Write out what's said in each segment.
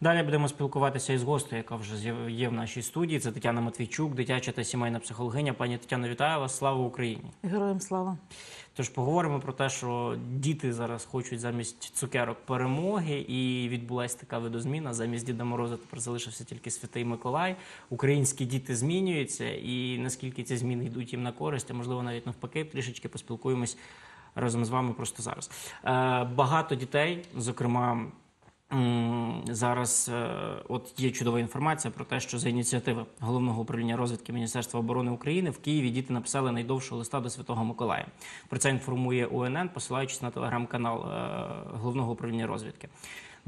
Далі будемо спілкуватися із гостею, яка вже є в нашій студії. Це Тетяна Матвійчук, дитяча та сімейна психологиня. Пані Тетяно, вітаю вас! Слава Україні! Героям слава. Тож поговоримо про те, що діти зараз хочуть замість цукерок перемоги, і відбулася така видозміна. Замість Діда Мороза тепер залишився тільки Святий Миколай. Українські діти змінюються, і наскільки ці зміни йдуть їм на користь, а можливо навіть навпаки, трішечки поспілкуємось разом з вами просто зараз. Е, багато дітей, зокрема. Зараз е, от є чудова інформація про те, що за ініціативи головного управління розвідки Міністерства оборони України в Києві діти написали найдовшого листа до Святого Миколая. Про це інформує УНН, посилаючись на телеграм-канал е, головного управління розвідки.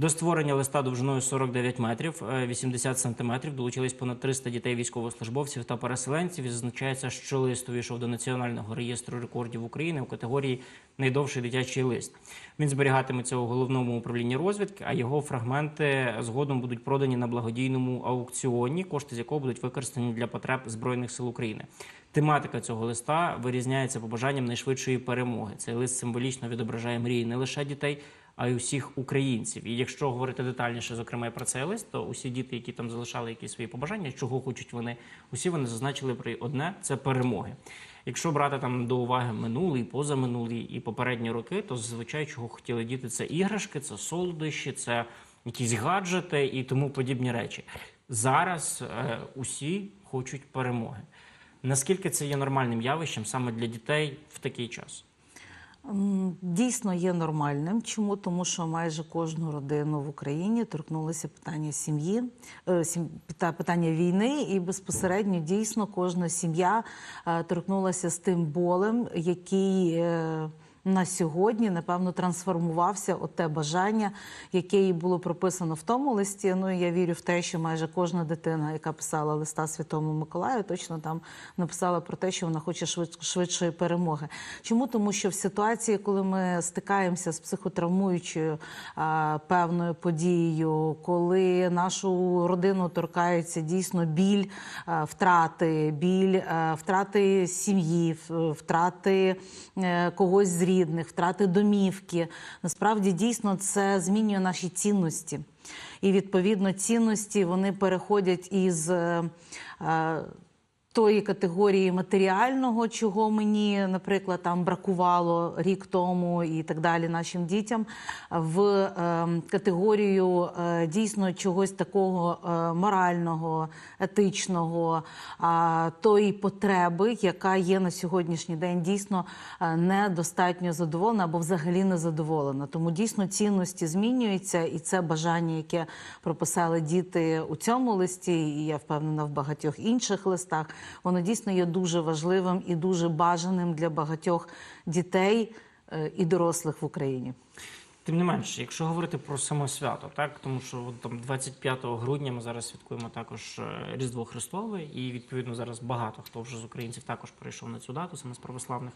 До створення листа довжиною 49 метрів, е, 80 сантиметрів долучились понад 300 дітей військовослужбовців та переселенців. І зазначається, що лист увійшов до Національного реєстру рекордів України у категорії найдовший дитячий лист. Він зберігатиметься у головному управлінні розвідки, а його фрагменти згодом будуть продані на благодійному аукціоні, кошти з якого будуть використані для потреб збройних сил України. Тематика цього листа вирізняється побажанням найшвидшої перемоги. Цей лист символічно відображає мрії не лише дітей, а й усіх українців. І якщо говорити детальніше, зокрема про цей лист, то усі діти, які там залишали якісь свої побажання, чого хочуть вони, усі вони зазначили про одне це перемоги. Якщо брати там до уваги минулий, позаминулий і попередні роки, то зазвичай чого хотіли діти, це іграшки, це солодощі, це якісь гаджети і тому подібні речі. Зараз е, усі хочуть перемоги. Наскільки це є нормальним явищем саме для дітей в такий час? Дійсно є нормальним. Чому? Тому що майже кожну родину в Україні торкнулося питання сім'ї, е, питання війни, і безпосередньо дійсно кожна сім'я е, торкнулася з тим болем, який. На сьогодні, напевно, трансформувався от те бажання, яке і було прописано в тому листі. Ну і я вірю в те, що майже кожна дитина, яка писала листа Святому Миколаю, точно там написала про те, що вона хоче швидшої перемоги. Чому? Тому що в ситуації, коли ми стикаємося з психотравмуючою а, певною подією, коли нашу родину торкаються дійсно біль а, втрати, біль а, втрати сім'ї, втрати е, когось з втрати домівки. Насправді дійсно це змінює наші цінності. І відповідно цінності вони переходять із е, е, тої категорії матеріального, чого мені, наприклад, там бракувало рік тому і так далі нашим дітям, в е, категорію е, дійсно чогось такого е, морального, етичного, а, тої потреби, яка є на сьогоднішній день дійсно е, недостатньо задоволена або взагалі не задоволена. Тому дійсно цінності змінюються, і це бажання, яке прописали діти у цьому листі, і я впевнена в багатьох інших листах, воно дійсно є дуже важливим і дуже бажаним для багатьох дітей е, і дорослих в Україні. Тим не менше, якщо говорити про само свято, так тому що от, там 25 грудня ми зараз святкуємо також е, Різдво Христове, і відповідно зараз багато хто вже з українців також перейшов на цю дату, саме з православних.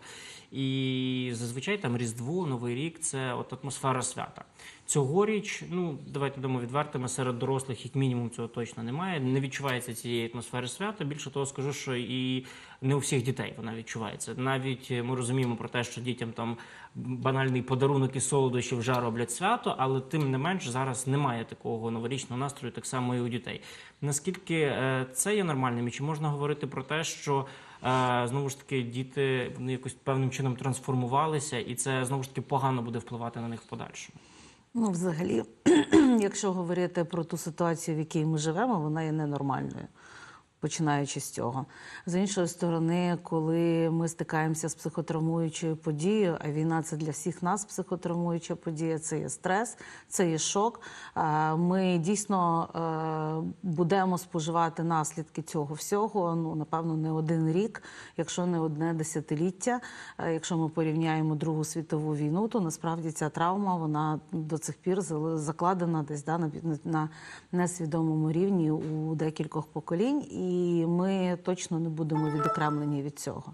І зазвичай там Різдво, Новий рік це от атмосфера свята. Цьогоріч, ну давайте будемо відвертими, серед дорослих як мінімум цього точно немає. Не відчувається цієї атмосфери свята. Більше того, скажу, що і не у всіх дітей вона відчувається. Навіть ми розуміємо про те, що дітям там банальний подарунок і солодощі вже роблять свято, але тим не менш зараз немає такого новорічного настрою, так само і у дітей. Наскільки е, це є нормальним, і чи можна говорити про те, що е, знову ж таки діти якось певним чином трансформувалися, і це знову ж таки погано буде впливати на них в подальшому? Ну, взагалі, якщо говорити про ту ситуацію, в якій ми живемо, вона є ненормальною. Починаючи з цього, з іншої сторони, коли ми стикаємося з психотравмуючою подією, а війна це для всіх нас психотравмуюча подія, це є стрес, це є шок. Ми дійсно е, будемо споживати наслідки цього всього. Ну напевно, не один рік, якщо не одне десятиліття. Е, Якщо ми порівняємо Другу світову війну, то насправді ця травма вона до цих пір закладена десь да, на, на несвідомому рівні у декількох поколінь. І і ми точно не будемо відокремлені від цього.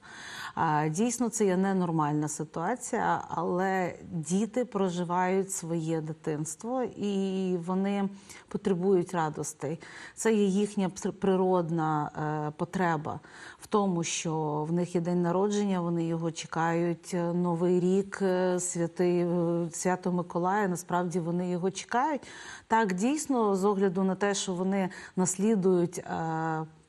Дійсно, це є ненормальна ситуація, але діти проживають своє дитинство і вони потребують радостей. Це є їхня природна е, потреба в тому, що в них є день народження, вони його чекають. е, Новий рік, е, святий свято Миколая. Насправді вони його чекають. Так, дійсно, з огляду на те, що вони наслідують.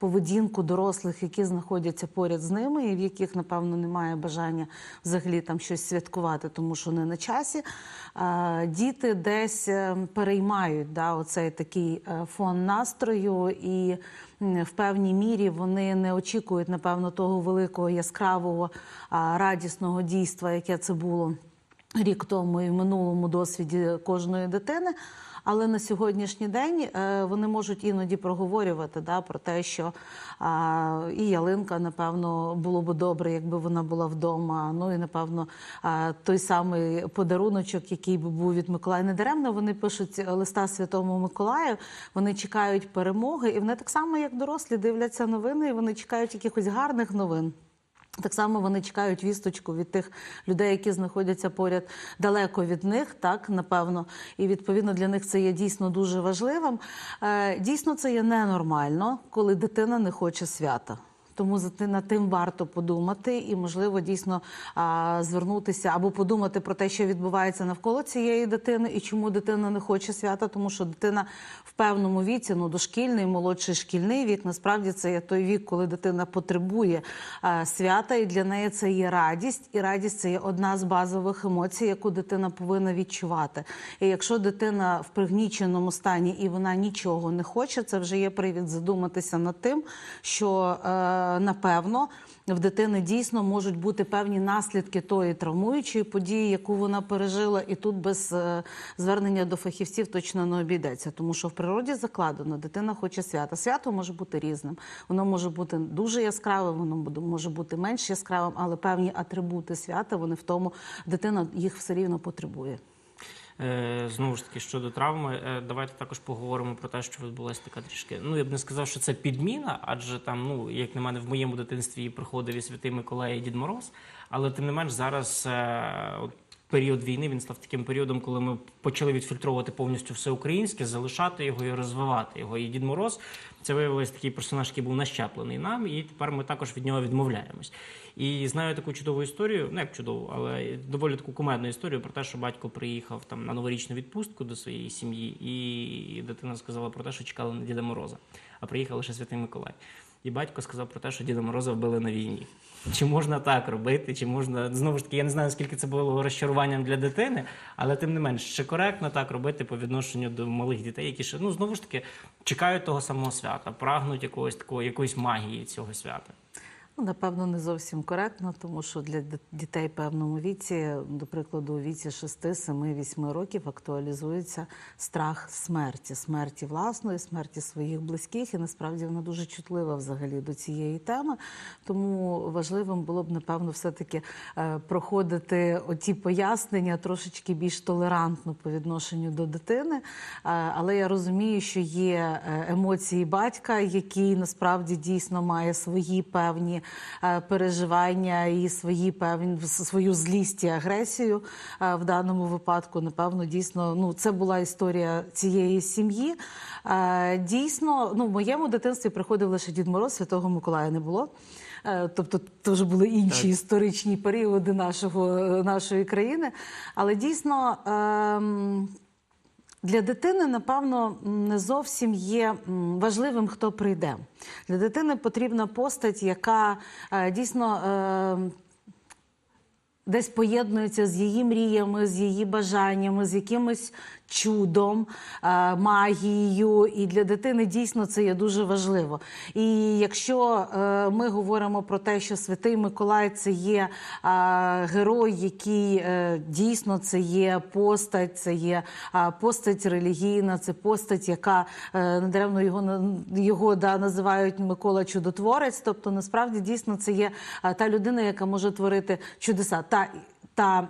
Поведінку дорослих, які знаходяться поряд з ними, і в яких, напевно, немає бажання взагалі там щось святкувати, тому що не на часі. Діти десь е, переймають да, оцей такий е, фон настрою, і в певній мірі вони не очікують, напевно, того великого яскравого радісного дійства, яке це було рік тому і в минулому досвіді кожної дитини. Але на сьогоднішній день е, вони можуть іноді проговорювати да, про те, що а, і ялинка, напевно, було б добре, якби вона була вдома. Ну і напевно, а, той самий подаруночок, який би був від Миколая. Не даремно вони пишуть листа Святому Миколаю. Вони чекають перемоги, і вони так само, як дорослі, дивляться новини, і вони чекають якихось гарних новин. Так само вони чекають вісточку від тих людей, які знаходяться поряд далеко від них, так напевно, і відповідно для них це є дійсно дуже важливим. Е, Дійсно, це є ненормально, коли дитина не хоче свята. Тому за над тим варто подумати і, можливо, дійсно а, звернутися або подумати про те, що відбувається навколо цієї дитини, і чому дитина не хоче свята, тому що дитина в певному віці, ну дошкільний, молодший шкільний вік, насправді це є той вік, коли дитина потребує а, свята, і для неї це є радість. І радість це є одна з базових емоцій, яку дитина повинна відчувати. І якщо дитина в пригніченому стані і вона нічого не хоче, це вже є привід задуматися над тим, що е, напевно в дитини дійсно можуть бути певні наслідки тої травмуючої події, яку вона пережила, і тут без е, звернення до фахівців точно не обійдеться, тому що в природі закладено, дитина хоче свята. Свято може бути різним. Воно може бути дуже яскравим, воно може бути менш яскравим, але певні атрибути свята вони в тому, дитина їх все рівно потребує. Е, Знову ж таки, щодо травми, е, давайте також поговоримо про те, що відбулася така трішки. Ну я б не сказав, що це підміна, адже там, ну як на мене, в моєму дитинстві приходив і святий Миколай і Дід Мороз. Але тим не менш зараз е, от, період війни він став таким періодом, коли ми почали відфільтровувати повністю все українське, залишати його і розвивати його. І Дід Мороз це виявився такий персонаж, який був нащеплений нам, і тепер ми також від нього відмовляємось. І знаю таку чудову історію, ну як чудову, але доволі таку кумедну історію про те, що батько приїхав там на новорічну відпустку до своєї сім'ї, і дитина сказала про те, що чекали на Діда Мороза, а приїхав лише Святий Миколай. І батько сказав про те, що Діда Мороза вбили на війні. Чи можна так робити? Чи можна знову ж таки, я не знаю, скільки це було розчаруванням для дитини, але тим не менш, чи коректно так робити по відношенню до малих дітей, які ще ну знову ж таки чекають того самого свята, прагнуть якогось такого якоїсь магії цього свята. Ну, напевно, не зовсім коректно, тому що для дітей певному віці, до прикладу, у віці 6, 7, 8 років актуалізується страх смерті, смерті власної, смерті своїх близьких. І насправді вона дуже чутлива взагалі до цієї теми. Тому важливим було б, напевно, все-таки е, проходити оті пояснення трошечки більш толерантно по відношенню до дитини. Е, Але я розумію, що є е, емоції батька, який насправді дійсно має свої певні е, переживання і свої певні свою злість і агресію е, в даному випадку. Напевно, дійсно, ну це була історія цієї сім'ї. Е, Дійсно, ну в моєму дитинстві приходив лише Дід Мороз, Святого Миколая не було. Тобто вже були інші Так. історичні періоди нашого, нашої країни. Але дійсно ем, для дитини, напевно, не зовсім є важливим, хто прийде. Для дитини потрібна постать, яка е, дійсно. ем, Десь поєднується з її мріями, з її бажаннями, з якимось чудом, е, магією. І для дитини дійсно це є дуже важливо. І якщо е, ми говоримо про те, що Святий Миколай це є е, герой, який дійсно це є постать, це є постать релігійна, це постать, яка недаремно його його да, називають Микола Чудотворець. Тобто, насправді дійсно це є та людина, яка може творити чудеса. Та та,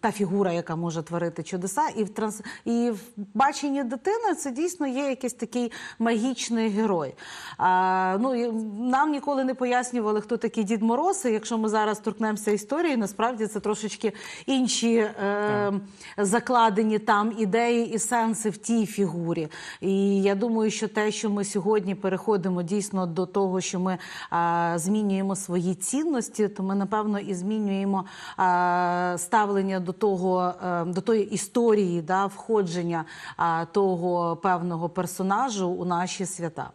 та фігура, яка може творити чудеса, і в транс і в баченні дитини це дійсно є якийсь такий магічний герой. А, ну нам ніколи не пояснювали, хто такий Дід Мороз. І якщо ми зараз торкнемося історії, насправді це трошечки інші е, закладені там ідеї і сенси в тій фігурі. І я думаю, що те, що ми сьогодні переходимо дійсно до того, що ми а, змінюємо свої цінності, то ми напевно і змінюємо а, ставлення до того, е, до тої історії, да, входження того певного персонажу у наші свята.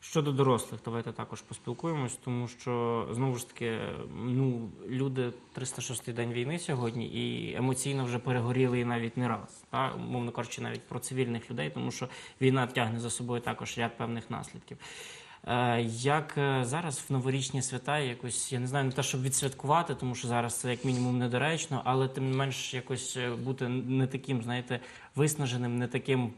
Щодо дорослих, давайте також поспілкуємось, тому що знову ж таки, ну люди 306-й день війни сьогодні і емоційно вже перегоріли і навіть не раз, та умовно кажучи, навіть про цивільних людей, тому що війна тягне за собою також ряд певних наслідків. Е, Як е, зараз в новорічні свята якось, я не знаю, не те, щоб відсвяткувати, тому що зараз це як мінімум недоречно, але тим не менш якось е, бути не таким, знаєте, виснаженим, не таким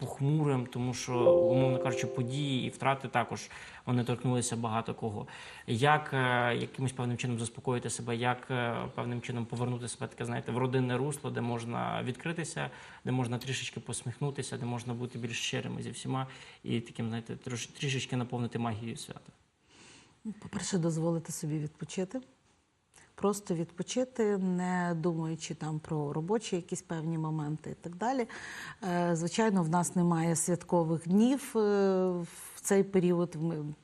похмурим, тому що, умовно кажучи, події і втрати також вони торкнулися багато кого. Як е, якимось певним чином заспокоїти себе, як е, певним чином повернути себе таке, знаєте, в родинне русло, де можна відкритися, де можна трішечки посміхнутися, де можна бути більш щирими зі всіма і таким, знаєте, трішечки наповнити магією свята. По-перше, дозволити собі відпочити. Просто відпочити, не думаючи там про робочі якісь певні моменти і так далі. Е, Звичайно, в нас немає святкових днів е, цей період.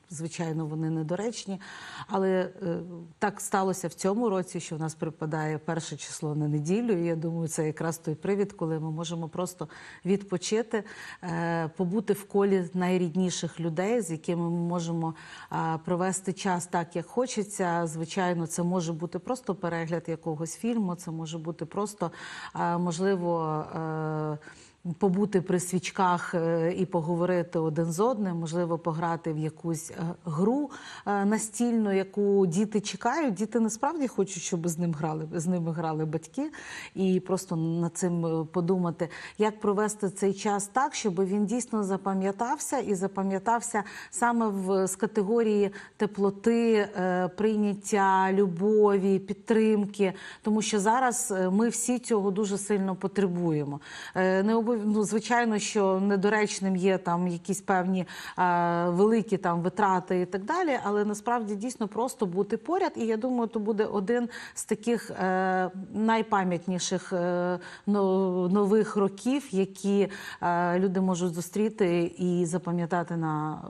Звичайно, вони недоречні. Але е, так сталося в цьому році, що в нас припадає перше число на неділю. І я думаю, це якраз той привід, коли ми можемо просто відпочити, е, побути в колі найрідніших людей, з якими ми можемо провести час так, як хочеться. Звичайно, це може бути просто перегляд якогось фільму, це може бути просто можливо. Побути при свічках е, і поговорити один з одним, можливо, пограти в якусь е, гру е, настільну, яку діти чекають. Діти насправді хочуть, щоб з ним грали з ними грали батьки, і просто над цим подумати, як провести цей час так, щоб він дійсно запам'ятався і запам'ятався саме в з категорії теплоти, прийняття, любові, підтримки, тому що зараз ми всі цього дуже сильно потребуємо. Не. Ну, звичайно, що недоречним є там якісь певні е, великі там витрати і так далі, але насправді дійсно просто бути поряд. І я думаю, то буде один з таких е, найпам'ятніших е, нових років, які е, люди можуть зустріти і запам'ятати на,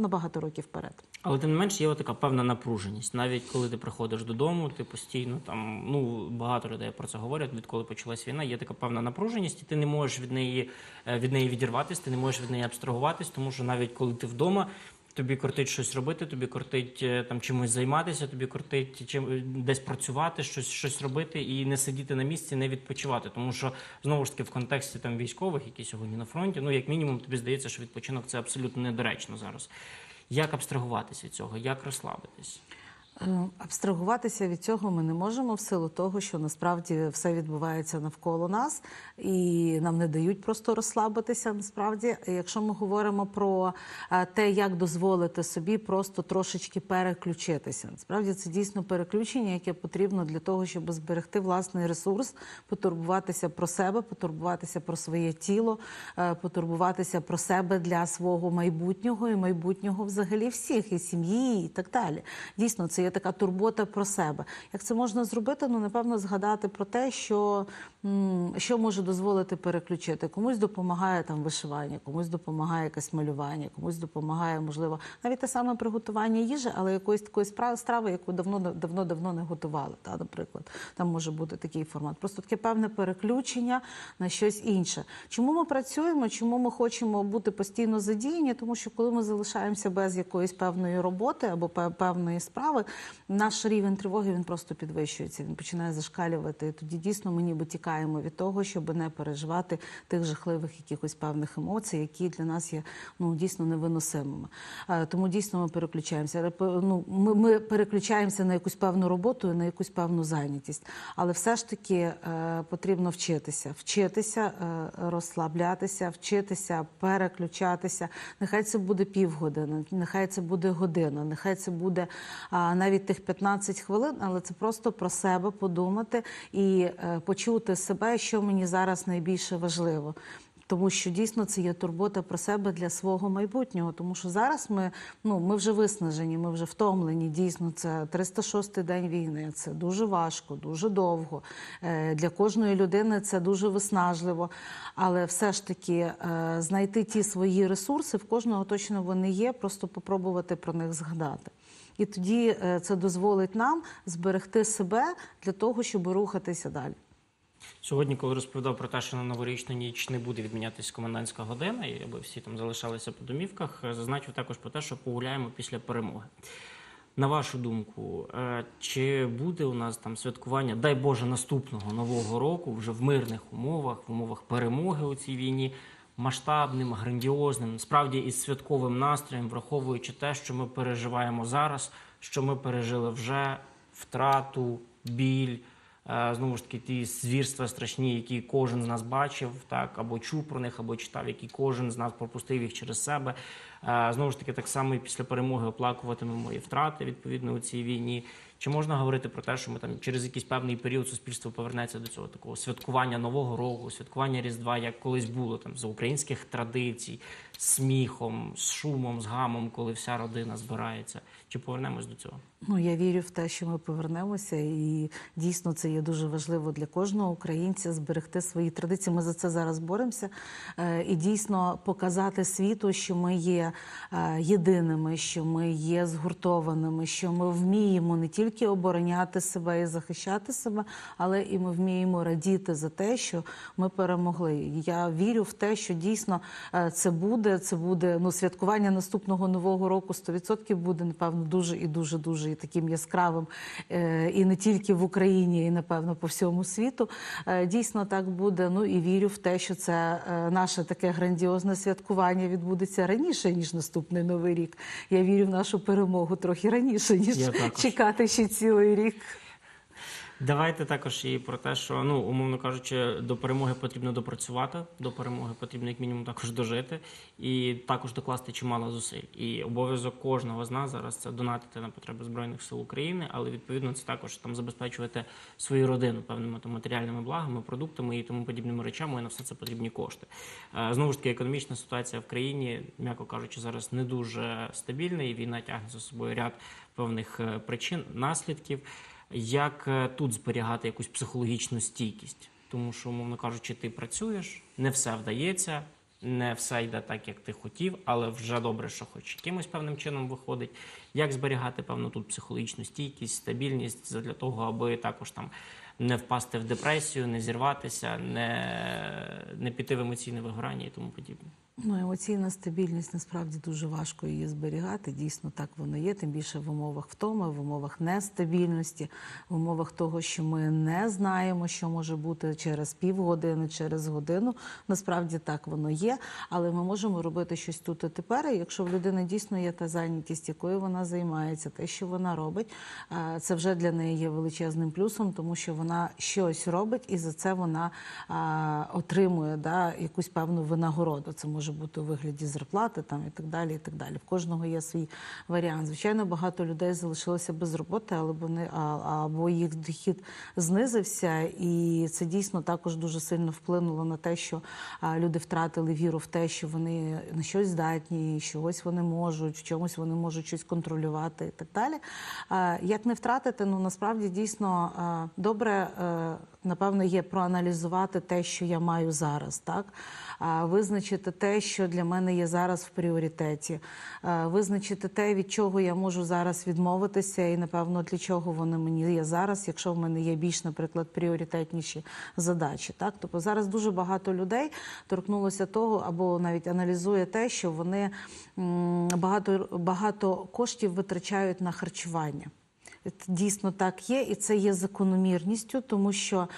на багато років вперед. Але тим не менш є така певна напруженість. Навіть коли ти приходиш додому, ти постійно там ну багато людей про це говорять. Відколи почалась війна, є така певна напруженість, і ти не можеш від неї е, від неї відірватися, ти не можеш від неї абстрагуватись, тому що навіть коли ти вдома. Тобі кортить щось робити, тобі кортить е, там чимось займатися, тобі кортить чим десь працювати, щось щось робити і не сидіти на місці, не відпочивати. Тому що знову ж таки в контексті там військових, які сьогодні на фронті, ну як мінімум, тобі здається, що відпочинок це абсолютно недоречно зараз. Як абстрагуватися від цього, як розслабитись? Е, Абстрагуватися від цього ми не можемо в силу того, що насправді все відбувається навколо нас, і нам не дають просто розслабитися. Насправді, якщо ми говоримо про е, те, як дозволити собі просто трошечки переключитися, насправді це дійсно переключення, яке потрібно для того, щоб зберегти власний ресурс, потурбуватися про себе, потурбуватися про своє тіло, е, потурбуватися про себе для свого майбутнього і майбутнього взагалі всіх, і сім'ї, і так далі. Дійсно, це є така турбота про себе. Як це можна зробити? Ну, напевно, згадати про те, що, що може дозволити переключити. Комусь допомагає там вишивання, комусь допомагає якесь малювання, комусь допомагає, можливо, навіть те саме приготування їжі, але якоїсь такої страви, яку давно давно давно не готували. Та, наприклад, там може бути такий формат. Просто таке певне переключення на щось інше. Чому ми працюємо? Чому ми хочемо бути постійно задіяні? Тому що коли ми залишаємося без якоїсь певної роботи або певної справи, наш рівень тривоги він просто підвищується. Він починає зашкалювати. І тоді дійсно ми ніби тікаємо від того, щоб не переживати тих жахливих якихось певних емоцій, які для нас є ну дійсно невиносимими. Е, Тому дійсно ми переключаємося. Але, Ну, ми, ми переключаємося на якусь певну роботу на якусь певну зайнятість. Але все ж таки е, потрібно вчитися, вчитися, е, розслаблятися, вчитися, переключатися. Нехай це буде півгодини, нехай це буде година, нехай це буде навіть тих 15 хвилин, але це просто про себе подумати і е, почути себе, що мені зараз найбільше важливо. Тому що дійсно це є турбота про себе для свого майбутнього. Тому що зараз ми, ну, ми вже виснажені, ми вже втомлені. Дійсно, це 306-й день війни. Це дуже важко, дуже довго. Е, Для кожної людини це дуже виснажливо. Але все ж таки е, знайти ті свої ресурси в кожного точно вони є, просто попробувати про них згадати. І тоді е, це дозволить нам зберегти себе для того, щоб рухатися далі. Сьогодні, коли розповідав про те, що на новорічну ніч не буде відмінятися комендантська година, і аби всі там залишалися по домівках, е, зазначив також про те, що погуляємо після перемоги. На вашу думку, е, чи буде у нас там святкування, дай Боже, наступного нового року вже в мирних умовах, в умовах перемоги у цій війні, масштабним, грандіозним, справді із святковим настроєм, враховуючи те, що ми переживаємо зараз, що ми пережили вже втрату, біль. Е, Знову ж таки, ті звірства страшні, які кожен з нас бачив, так або чув про них, або читав, які кожен з нас пропустив їх через себе. Е, Знову ж таки, так само і після перемоги оплакуватимемо і втрати відповідно у цій війні. Чи можна говорити про те, що ми там через якийсь певний період суспільство повернеться до цього такого святкування нового року, святкування Різдва, як колись було там за українських традицій, з сміхом, з шумом, з гамом, коли вся родина збирається? Чи повернемось до цього? Ну, я вірю в те, що ми повернемося, і дійсно це є дуже важливо для кожного українця зберегти свої традиції. Ми за це зараз боремося. Е, І дійсно показати світу, що ми є е, єдиними, що ми є згуртованими, що ми вміємо не тільки обороняти себе і захищати себе, але і ми вміємо радіти за те, що ми перемогли. Я вірю в те, що дійсно е, це буде. Це буде ну святкування наступного нового року 100% буде напевно дуже і дуже дуже і таким яскравим, е, і не тільки в Україні, і напевно по всьому світу. Е, Дійсно так буде. Ну і вірю в те, що це е, наше таке грандіозне святкування відбудеться раніше ніж наступний новий рік. Я вірю в нашу перемогу трохи раніше ніж чекати ще цілий рік. Давайте також і про те, що ну умовно кажучи, до перемоги потрібно допрацювати, до перемоги потрібно як мінімум також дожити і також докласти чимало зусиль. І обов'язок кожного з нас зараз це донатити на потреби збройних сил України, але відповідно це також там забезпечувати свою родину певними там матеріальними благами, продуктами і тому подібними речами. І на все це потрібні кошти. Е, Знову ж таки, економічна ситуація в країні, м'яко кажучи, зараз не дуже стабільна, і війна тягне за собою ряд певних е, причин, наслідків. Як е, тут зберігати якусь психологічну стійкість? Тому що, умовно кажучи, ти працюєш, не все вдається, не все йде так, як ти хотів, але вже добре, що хоч якимось певним чином виходить. Як зберігати певну тут психологічну стійкість, стабільність для того, аби також там не впасти в депресію, не зірватися, не, не піти в емоційне вигорання і тому подібне? Ну, емоційна стабільність насправді дуже важко її зберігати. Дійсно, так воно є. Тим більше в умовах втоми, в умовах нестабільності, в умовах того, що ми не знаємо, що може бути через півгодини, через годину. Насправді так воно є. Але ми можемо робити щось тут і тепер. І якщо в людини дійсно є та зайнятість, якою вона займається, те, що вона робить, е, це вже для неї є величезним плюсом, тому що вона щось робить, і за це вона отримує да, якусь певну винагороду. Це може бути у вигляді зарплати там і так далі. І так далі. В кожного є свій варіант. Звичайно, багато людей залишилося без роботи, але вони або їх дохід знизився, і це дійсно також дуже сильно вплинуло на те, що люди втратили віру в те, що вони на щось здатні, що ось вони можуть, в чомусь вони можуть щось контролювати і так далі. Як не втратити? Ну насправді дійсно добре, е, напевно, є проаналізувати те, що я маю зараз, так визначити те, що для мене є зараз в пріоритеті, визначити те, від чого я можу зараз відмовитися, і напевно для чого воно мені є зараз, якщо в мене є більш, наприклад, пріоритетніші задачі. Так, тобто зараз дуже багато людей торкнулося того, або навіть аналізує те, що вони багато, багато коштів витрачають на харчування. Дійсно так є, і це є закономірністю, тому що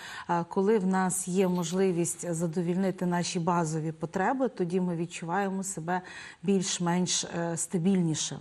коли в нас є можливість задовільнити наші базові потреби, тоді ми відчуваємо себе більш-менш е, стабільніше.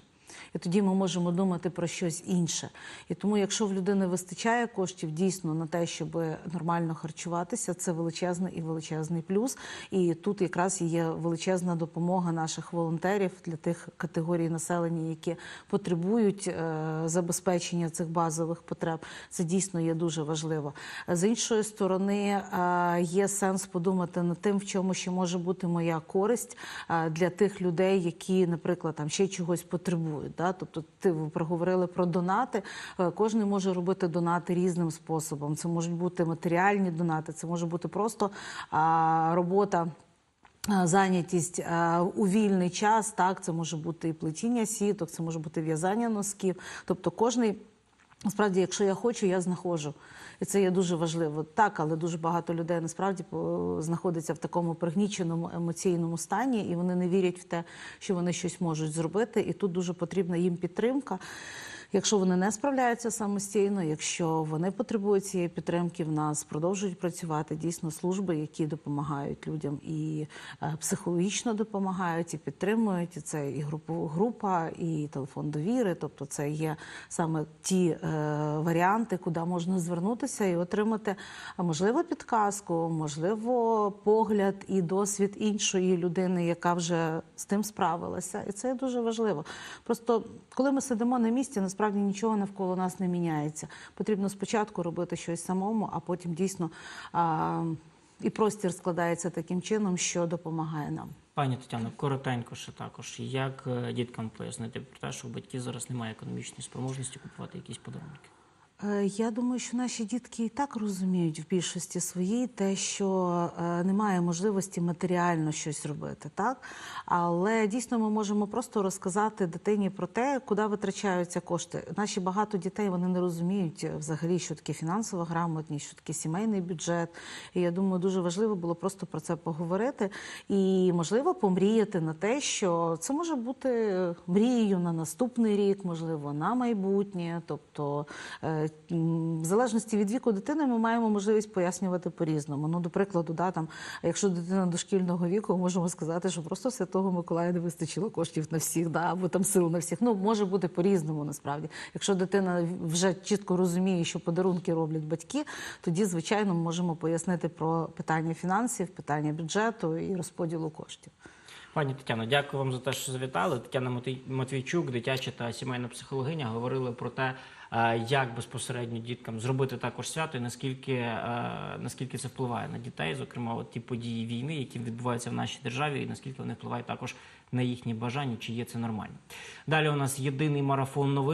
І тоді ми можемо думати про щось інше. І тому, якщо в людини вистачає коштів дійсно на те, щоб нормально харчуватися, це величезний і величезний плюс. І тут якраз є величезна допомога наших волонтерів для тих категорій населення, які потребують е, забезпечення цих базових потреб. Це дійсно є дуже важливо. З іншої сторони, е, є сенс подумати над тим, в чому ще може бути моя користь е, для тих людей, які, наприклад, там ще чогось потребують. Да? Тобто, ти проговорили про донати. Е, Кожен може робити донати різним способом. Це можуть бути матеріальні донати, це може бути просто а, робота. Зайнятість у вільний час, так це може бути і плетіння сіток, це може бути в'язання носків. Тобто, кожний насправді, якщо я хочу, я знаходжу. І це є дуже важливо. Так, але дуже багато людей насправді знаходиться в такому пригніченому емоційному стані, і вони не вірять в те, що вони щось можуть зробити. І тут дуже потрібна їм підтримка. Якщо вони не справляються самостійно, якщо вони потребують цієї підтримки, в нас продовжують працювати дійсно служби, які допомагають людям і е, психологічно допомагають, і підтримують. І це і групу група, і телефон довіри. Тобто, це є саме ті е, варіанти, куди можна звернутися і отримати можливо підказку, можливо, погляд і досвід іншої людини, яка вже з тим справилася. І це дуже важливо. Просто коли ми сидимо на місці, насправді нічого навколо нас не міняється. Потрібно спочатку робити щось самому, а потім дійсно а, і простір складається таким чином, що допомагає нам. Пані Тетяно, коротенько ще також. Як е, діткам пояснити про те, що у батьків зараз немає економічної спроможності купувати якісь подарунки? Е, Я думаю, що наші дітки і так розуміють в більшості своїй те, що е, немає можливості матеріально щось робити, так але дійсно ми можемо просто розказати дитині про те, куди витрачаються кошти. Наші багато дітей вони не розуміють е, взагалі, що таке фінансова грамотність, що таке сімейний бюджет. І я думаю, дуже важливо було просто про це поговорити і, можливо, помріяти на те, що це може бути мрією на наступний рік, можливо, на майбутнє. Тобто, в залежності від віку дитини, ми маємо можливість пояснювати по-різному. Ну, до прикладу, да, там, якщо дитина дошкільного віку, можемо сказати, що просто Святого Миколая не вистачило коштів на всіх, да, або там сил на всіх. Ну, може бути по-різному насправді. Якщо дитина вже чітко розуміє, що подарунки роблять батьки, тоді, звичайно, ми можемо пояснити про питання фінансів, питання бюджету і розподілу коштів. Пані Тетяно, дякую вам за те, що завітали. Тетяна Матвій- Матвійчук, дитяча та сімейна психологиня, говорили про те, як безпосередньо діткам зробити також свято, і наскільки, е, наскільки це впливає на дітей, зокрема, от ті події війни, які відбуваються в нашій державі, і наскільки вони впливають також на їхні бажання, чи є це нормально. Далі у нас єдиний марафон новин.